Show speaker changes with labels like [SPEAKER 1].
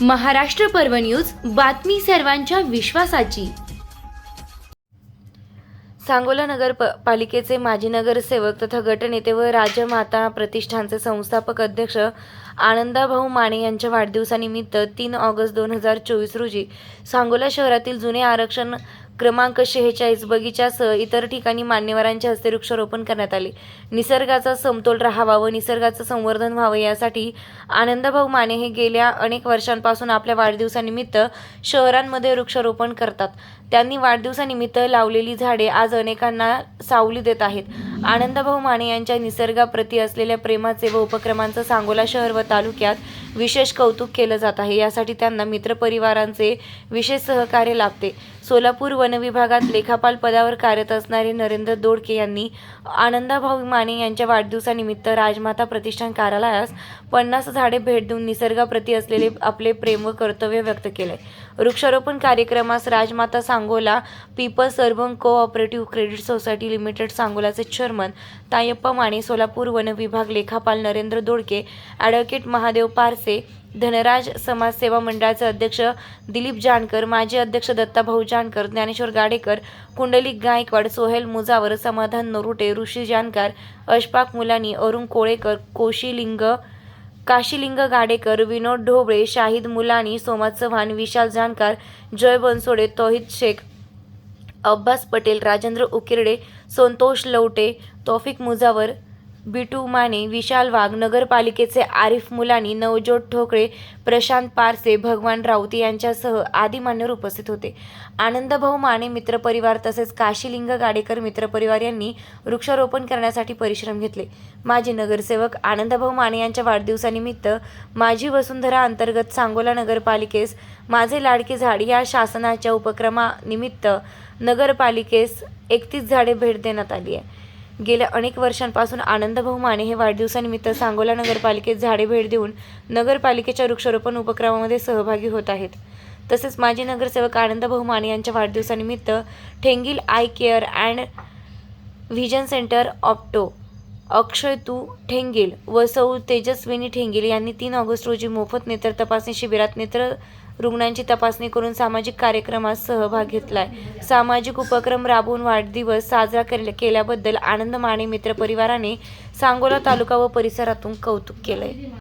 [SPEAKER 1] महाराष्ट्र पर्व न्यूज बातमी सर्वांच्या विश्वासाची. सांगोला नगर प पालिकेचे माजी नगरसेवक तथा गटनेते व राजमाता प्रतिष्ठानचे संस्थापक अध्यक्ष आनंदाभाऊ माने यांच्या वाढदिवसानिमित्त तीन ऑगस्ट दोन हजार चोवीस रोजी सांगोला शहरातील जुने आरक्षण क्रमांक शेहेचाळीस बगीचासह इतर ठिकाणी मान्यवरांच्या हस्ते वृक्षारोपण करण्यात आले. निसर्गाचा समतोल राहावा व निसर्गाचं संवर्धन व्हावं यासाठी आनंदभाऊ माने हे गेल्या अनेक वर्षांपासून आपल्या वाढदिवसानिमित्त शहरांमध्ये वृक्षारोपण करतात. त्यांनी वाढदिवसानिमित्त लावलेली झाडे आज अनेकांना सावली देत आहेत. आनंदभाऊ माने यांच्या निसर्गाप्रती असलेल्या प्रेमाचे व उपक्रमांचं सांगोला शहर व तालुक्यात विशेष कौतुक केलं जात आहे. यासाठी त्यांना मित्रपरिवारांचे विशेष सहकार्य लाभते. सोलापूर वनविभागात लेखापाल पदावर कार्यरत असणारे नरेंद्र दोडके यांनी आनंदाभाऊ माने यांच्या वाढदिवसानिमित्त राजमाता प्रतिष्ठान कार्यालयास पन्नास झाडे भेट देऊन निसर्गाप्रती असलेले आपले प्रेम व कर्तव्य व्यक्त केले. वृक्षारोपण कार्यक्रमास राजमाता Sangola people's urban cooperative credit society limited सांगोलाचे chairman Tayappa Mane Solapur वनविभाग लेखापाल नरेंद्र दोडके ॲडव्होकेट महादेव पारसे धनराज समाज सेवा मंडळाचे अध्यक्ष दिलीप जानकर माजी अध्यक्ष दत्ताभाऊ जानकर ज्ञानेश्वर गाडेकर कुंडलिक गायकवाड सोहेल मुजावर समाधान नरुटे ऋषी जानकर अशफाक मुलानी अरुण कोळेकर कोशिलिंग काशीलिंग गाडेकर विनोद ढोबळे शाहिद मुलानी सोमा चव्हाण विशाल जानकार जय बनसोडे तौहिद शेख अब्बास पटेल राजेंद्र उकिरडे संतोष लवटे तौफिक मुजावर बिटू माने विशाल वाघ नगरपालिकेचे आरिफ मुलानी नवजोत ठोकळे प्रशांत पारसे भगवान राऊत यांच्यासह आदी मान्यवर उपस्थित होते. आनंदभाऊ माने मित्रपरिवार तसेच काशीलिंग गाडेकर मित्रपरिवार यांनी वृक्षारोपण करण्यासाठी परिश्रम घेतले. माजी नगरसेवक आनंदभाऊ माने यांच्या वाढदिवसानिमित्त माझी वसुंधरा अंतर्गत सांगोला नगरपालिकेस माझे लाडके झाड या शासनाच्या उपक्रमानिमित्त नगरपालिकेस एकतीस झाडे भेट देण्यात आली आहे. गेल्या अनेक वर्षांपासून आनंद बहुमाने हे वाढदिवसानिमित्त सांगोला नगरपालिकेत झाडे भेट देऊन नगरपालिकेच्या वृक्षारोपण उपक्रमामध्ये सहभागी होत आहेत. तसेच माजी नगरसेवक आनंद बहुमाने यांच्या वाढदिवसानिमित्त Thengil eye care and vision centre opto Akshay तू ठेंगेल. व सौ तेजस्विनी ठेंगेल. यांनी तीन ऑगस्ट रोजी मोफत नेत्र तपासणी शिबिरात नेत्र रुग्णांची तपासणी करून सामाजिक कार्यक्रमात सहभाग घेतलाय. सामाजिक उपक्रम राबवून वाढदिवस साजरा केल्याबद्दल आनंद माने मित्र परिवाराने सांगोला तालुका व परिसरातून कौतुक केलंय.